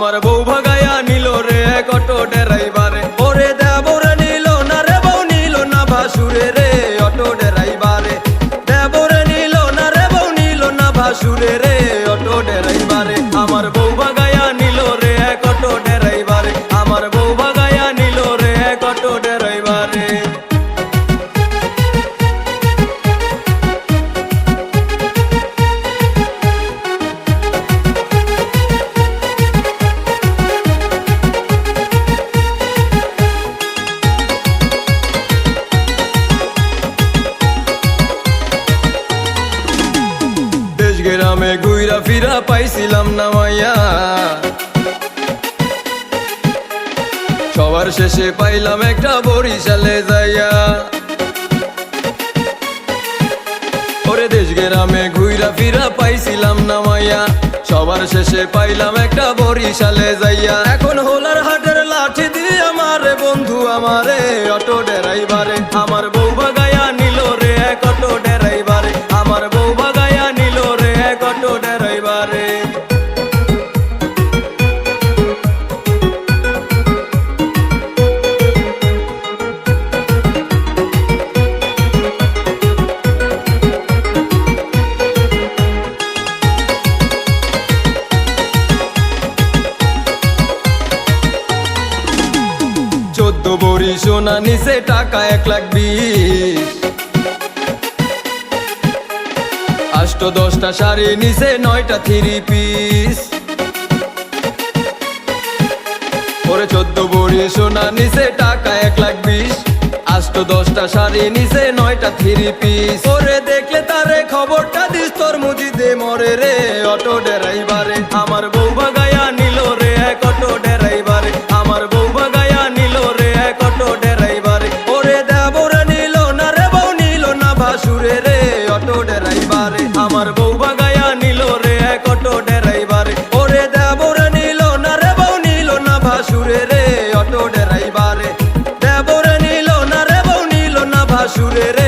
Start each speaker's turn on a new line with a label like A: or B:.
A: আমার বউ ভাগায়া নিল রে অটো ডেরাইবারে ওরে দেবরে নিল না রে বউ নিল না ভাসুরে রে অটো ডেরাইবারে দেবরে নিল না রে বউ নিল না ভাসুরে রে। ফিরা পাইছিলাম না মাইয়া। সবার শেষে পাইলাম একটা বরিশালে যাইয়া। ওরে দেশ গ্রামে ঘুইরা ফিরা পাইছিলাম না মাইয়া। সবার শেষে পাইলাম একটা বরিশালে যাইয়া। এখন হোলার হাটের লাঠি দিয়ে আমারে বন্ধু আমারে, অটো ডেরাইবারে আমার সোনা নিচে টাকা এক লাখ বিশ। আষ্ট দশটা শাড়ি নিচে নয়টা থ্রি পিস। পরে চোদ্দ বড়ি সোনা নিচে টাকা এক লাখ বিশ। আষ্ট দশটা শাড়ি নিচে নয়টা থ্রি পিস। ওরে দেখলে তারে খবরটা দিস তোর মুজিদে মরে রে, অটো ড্রাইভারে। আমার বারে আমার বউ বাগায়া নিল রে এক অটো ডেরাইবারে ওরে দেবরে নিল না রে বউ নিল না ভাসুরে রে, অটো ডেরাইবারে দেবরে নিল না রে বউ নিল না ভাসুরে রে